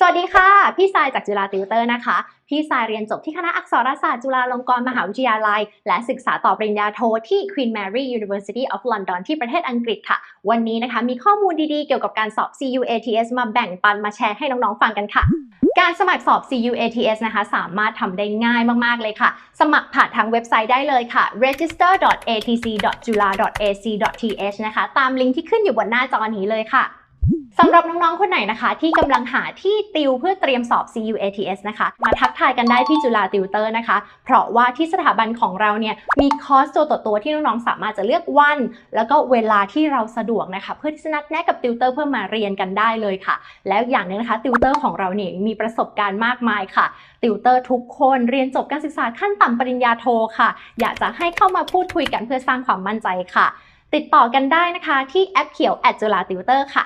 สวัสดีค่ะ พี่สายจากจุฬาติวเตอร์นะคะ พี่สายเรียนจบที่คณะอักษรศาสตร์จุฬาลงกรณ์มหาวิทยาลัย และศึกษาต่อปริญญาโทที่ Queen Mary University of London ที่ประเทศอังกฤษค่ะ วันนี้นะคะมีข้อมูลดีๆ เกี่ยวกับการสอบ CUATS มาแบ่งปันมาแชร์ให้น้องๆฟังกันค่ะการสมัครสอบ CUATS นะคะ สามารถทำได้ง่ายมาก ๆ เลยค่ะ สมัครผ่านทางเว็บไซต์ได้เลยค่ะ register.atc.jula.ac.th นะคะ ตามลิงก์ที่ขึ้นอยู่บนหน้าจอนี้เลยค่ะ สำหรับน้องๆ คนไหนนะคะ ที่กำลังหาที่ติวเพื่อเตรียมสอบ CUATS นะคะ มาทักทายกันได้ที่จุฬาติวเตอร์นะคะ เพราะว่าที่สถาบันของเราเนี่ยมีคอร์สตัวต่อตัวที่น้องๆ สามารถจะเลือกวัน แล้วก็เวลาที่เราสะดวกนะคะ เพื่อที่จะนัดแนะกับติวเตอร์เพื่อมาเรียนกันได้เลยค่ะ แล้วอย่างหนึงนะคะติวเตอร์ของเราเนี่ยมีประสบการณ์มากมายค่ะ ติวเตอร์ทุกคนเรียนจบการศึกษาขั้นต่ำปริญญาโทค่ะ อยากจะให้เข้ามาพูดคุยกันเพื่อสร้างความมั่นใจค่ะ ติดต่อกันได้นะคะที่แอปเขียวจุฬาติวเตอร์ค่ะ